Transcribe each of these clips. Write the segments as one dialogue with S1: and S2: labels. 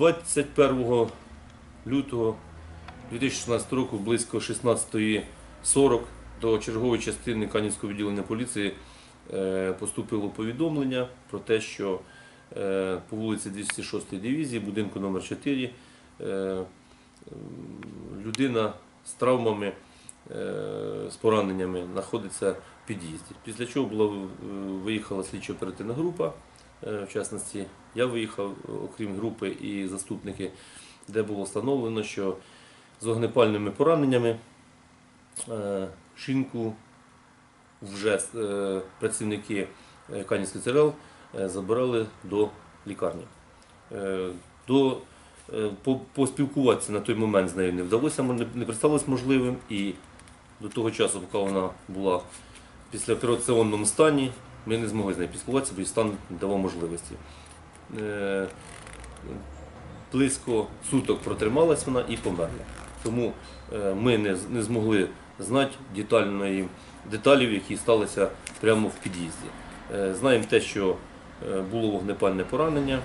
S1: 21 лютого 2016 року близько 16.40 до чергової частини Канівського відділення поліції е, поступило повідомлення про те, що е, по вулиці 206 дивізії, будинку номер 4 е, людина з травмами, з пораненнями знаходиться в під'їзді. Після чого була виїхала слідчо оперативна група. Е, В частності я виїхав, окрім групи і заступники, де було встановлено, що з вогнепальними пораненнями е, жінку вже е, працівники е, Канівських ЦРЛ е, забирали до лікарні. Е, До, е, по- Поспілкуватися на той момент з нею не вдалося, не представилось можливим. І до того часу, поки вона була в післяопераційному стані, ми не змогли з нею поспілкуватися, бо їй стан давав можливості. Е, Близько суток протрималась вона і померла. Тому е, ми не, змогли знати детальної, деталів, які сталися прямо в під'їзді. Е, Знаємо те, що було вогнепальне поранення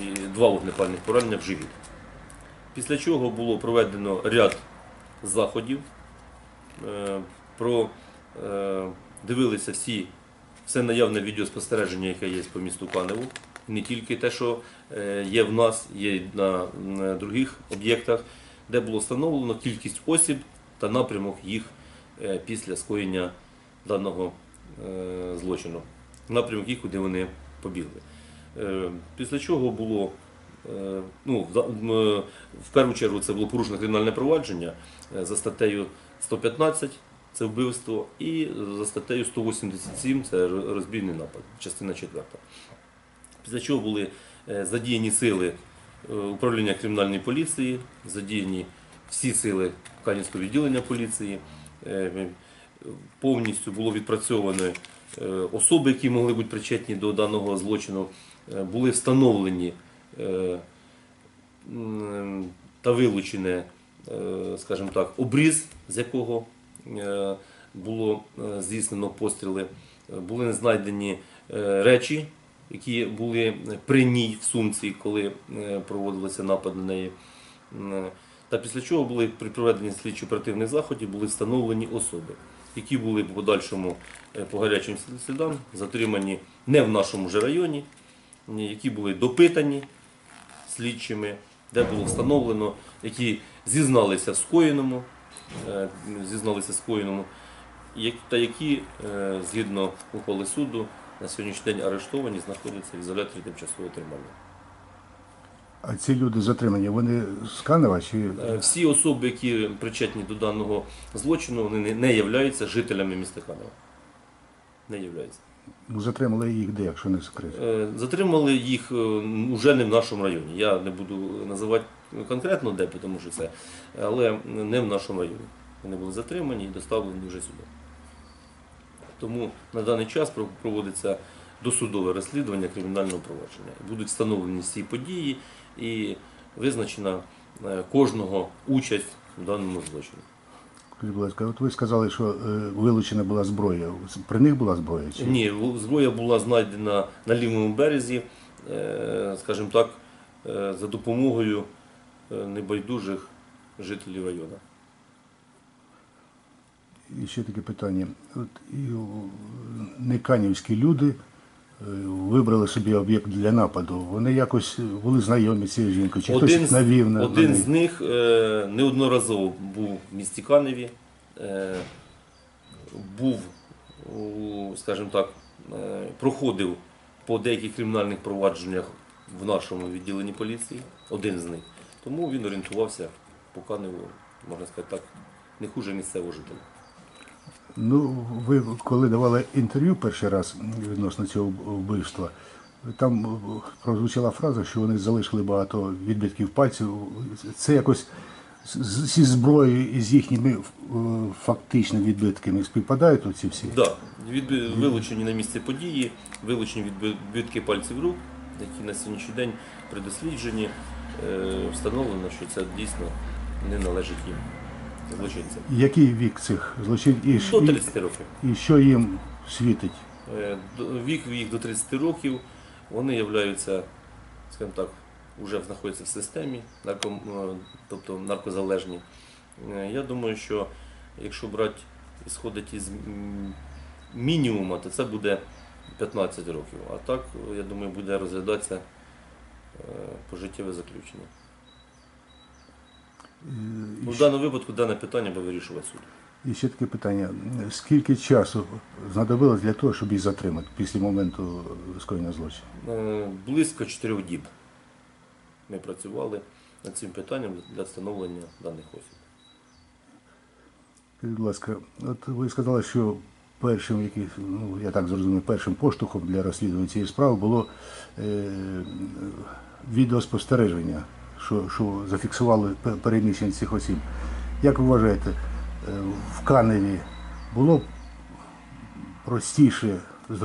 S1: і два вогнепальних поранення в живіт. Після чого було проведено ряд заходів. Дивилися всі, все наявне відеоспостереження, яке є по місту Каневу. Не тільки те, що е, є в нас, є й на, других об'єктах, де було встановлено кількість осіб та напрямок їх е, після скоєння даного е, злочину. Напрямок їх, куди вони побігли. Після чого було ну, в першу чергу це було порушено кримінальне провадження за статтею 115, це вбивство, і за статтею 187 це розбійний напад, частина 4. Після чого були е, задіяні сили е, управління кримінальної поліції, задіяні всі сили Канівського відділення поліції. Е, Повністю було відпрацьовано особи, які могли бути причетні до даного злочину, були встановлені та вилучене, е, скажімо так, обріз, з якого було е, здійснено постріли. Е, Були знайдені е, речі, які були при ній в сумці, коли е, проводилися напад на неї. Та після чого були при проведенні слідчо-оперативних заходів були встановлені особи, які були по подальшому е, по гарячим слідам затримані не в нашому ж районі, які були допитані слідчими, де було встановлено, які зізналися в скоєному, е, зізналися в скоєному, та які е, згідно ухвали суду на сьогоднішній день арештовані, знаходяться в ізоляторі тимчасового тримання.
S2: А ці люди затримані, вони з Канева чи
S1: Е, Всі особи, які причетні до даного злочину, вони не, являються жителями міста Канева. Не являються.
S2: ну, затримали їх де, якщо не секрет?
S1: Е, Затримали їх вже не в нашому районі. Я не буду називати конкретно де, тому що це, але не в нашому районі. Вони були затримані і доставлені вже сюди. Тому на даний час проводиться досудове розслідування кримінального провадження. Будуть встановлені всі події і визначена е, кожного участь у даному злочині.
S2: Скажіть, будь ласка, от ви сказали, що е, вилучена була зброя. При них була зброя? Чи?
S1: Ні, зброя була знайдена на лівому березі, е, скажімо так, за допомогою небайдужих жителів району.
S2: І ще таке питання. От, і, неканівські люди е, вибрали собі об'єкт для нападу. Вони якось були знайомі з цією жінкою, чи
S1: Один,
S2: хтось навів на,
S1: один
S2: на
S1: з них е, неодноразово був в місті Каневі, е, був, у, скажімо так, е, проходив по деяких кримінальних провадженнях в нашому відділенні поліції, один з них. Тому він орієнтувався по Каневу, можна сказати так, не хуже місцевого жителя.
S2: Ну, ви коли давали інтерв'ю перший раз відносно цього вбивства, там прозвучала фраза, що вони залишили багато відбитків пальців. Це якось зі зброєю і з їхніми е, фактичними відбитками співпадають оці всі?
S1: Да, відби- вилучені на місці події, вилучені відбитки пальців рук, які на сьогоднішній день при дослідженні встановлено, що це дійсно не належить їм злочинцям.
S2: Який вік цих злочинців?
S1: До 30 років.
S2: і що їм світить?
S1: Е, Вік їх до 30 років, вони являються, скажімо так, вже знаходяться в системі, нарком, е, тобто наркозалежні. Е, Я думаю, що якщо брати ісходить із мінімуму, то це буде 15 років. А так, я думаю, буде розглядатися е, пожиттєве заключення.
S2: Е,
S1: Ну,
S2: і
S1: в даному випадку дане питання буде вирішувати суд.
S2: І ще таке питання. Скільки часу знадобилось для того, щоб їх затримати після моменту скоєння злочину?
S1: Е, Близько 4 діб ми працювали над цим питанням для встановлення даних осіб.
S2: Скажіть, будь ласка, от ви сказали, що першим, який, ну я так зрозумів, першим поштовхом для розслідування цієї справи було е, відеоспостереження, що, що зафіксували переміщення цих осіб. Як ви вважаєте, е, в Каневі було б простіше з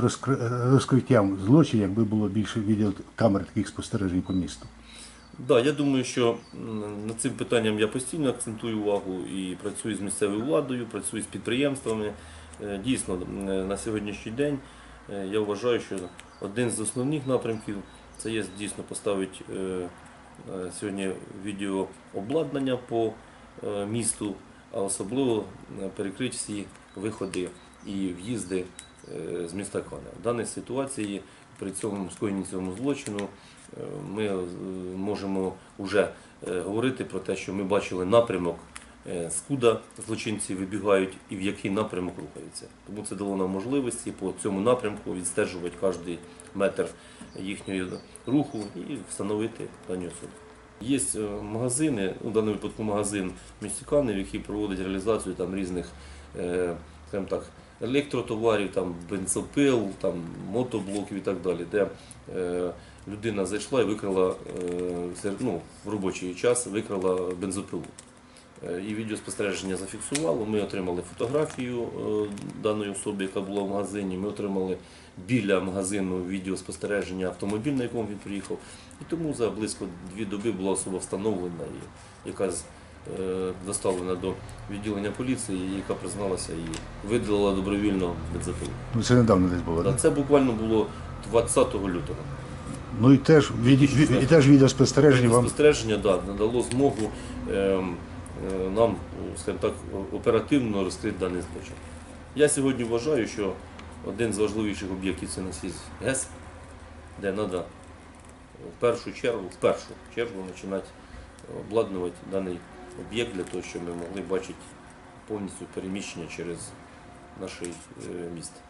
S2: розкриттям злочинів, якби було більше відеокамер таких спостережень по місту?
S1: Да, я думаю, що над цим питанням я постійно акцентую увагу і працюю з місцевою владою, працюю з підприємствами. Е, Дійсно, на сьогоднішній день е, я вважаю, що один з основних напрямків це є дійсно поставити е, е, сьогодні відеообладнання по е, місту, а особливо перекрити всі виходи і в'їзди з міста Канева. В даній ситуації при цьому скоєнні цьому злочину ми можемо вже говорити про те, що ми бачили напрямок, скуда злочинці вибігають і в який напрямок рухаються. Тому це дало нам можливості по цьому напрямку відстежувати кожен метр їхнього руху і встановити дані особи. Є е, магазини, у даному випадку магазин в який проводить реалізацію там різних е, так, електротоварів, там, бензопил, там, мотоблоків і так далі, де е, людина зайшла і викрала е, ну, в робочий час викрала бензопилу. Е, І відеоспостереження зафіксувало. Ми отримали фотографію е, даної особи, яка була в магазині. Ми отримали біля магазину відеоспостереження автомобіль, на якому він приїхав. І тому за близько дві доби була особа встановлена, яка е, доставлена до відділення поліції, яка призналася і видалила добровільно бензопилу.
S2: Ну це недавно десь було.
S1: Да? Це буквально було 20 лютого.
S2: Ну і теж, від, і теж відеоспостереження вам
S1: Спостереження да, надало змогу е, нам, скажімо так, оперативно розкрити даний злочин. Я сьогодні вважаю, що один з важливіших об'єктів це у нас ГЕС, де треба в першу чергу, в першу чергу починати обладнувати даний об'єкт для того, щоб ми могли бачити повністю переміщення через наше е, місто.